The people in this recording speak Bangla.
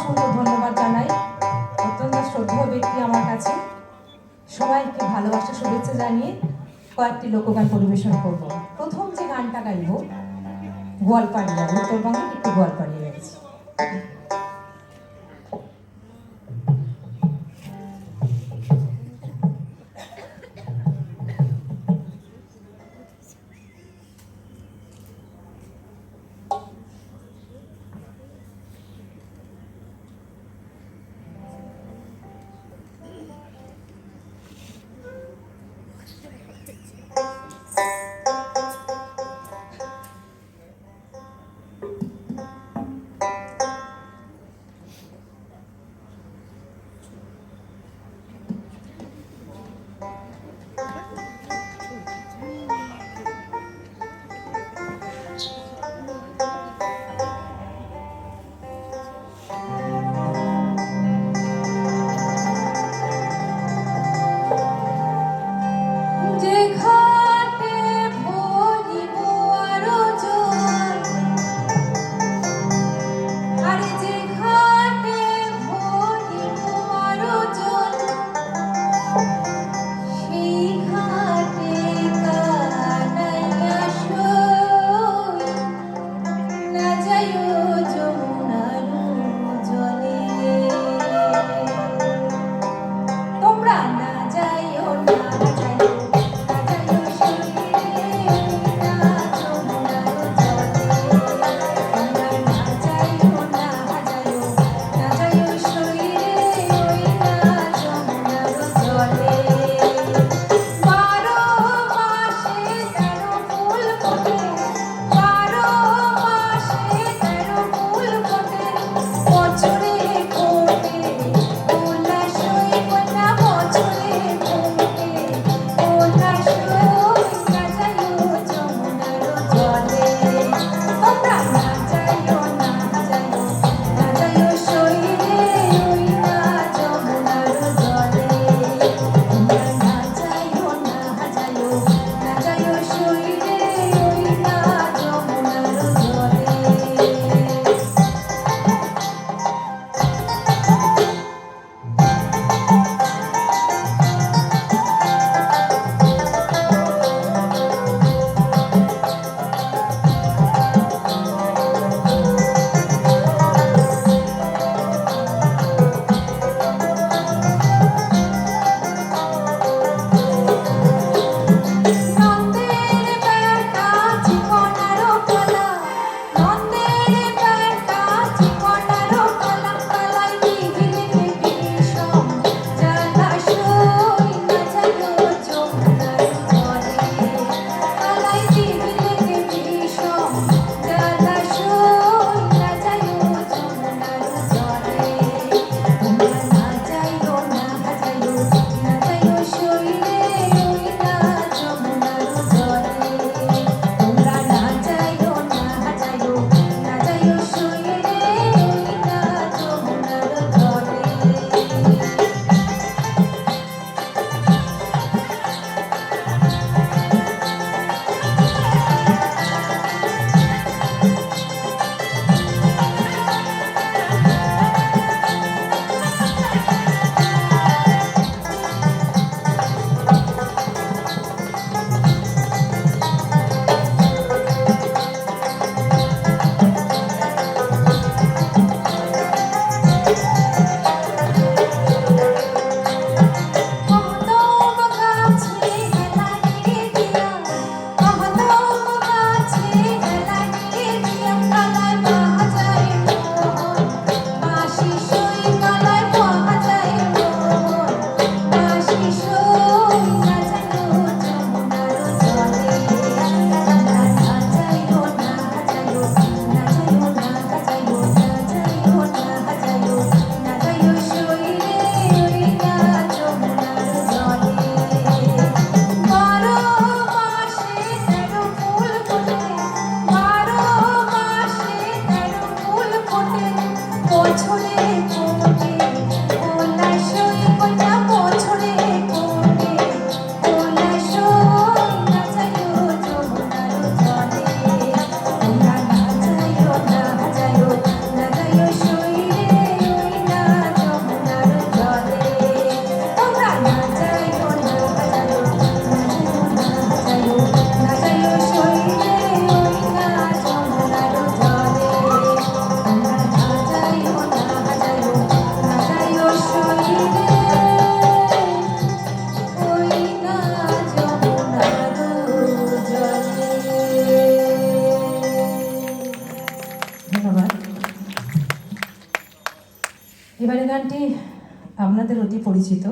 অসংখ্য ধন্যবাদ জানাই। অত্যন্ত শ্রদ্ধেয় ব্যক্তি আমার কাছে। সবাইকে ভালোবাসা, শুভেচ্ছা জানিয়ে কয়েকটি লোকগান পরিবেশন করব। প্রথম যে গানটা গাইব, গোয়ালপাড়িয়া, উত্তরবঙ্গের একটি গোয়ালপাড়িয়া গাইছি। এবারে গানটি আপনাদের অতি পরিচিত।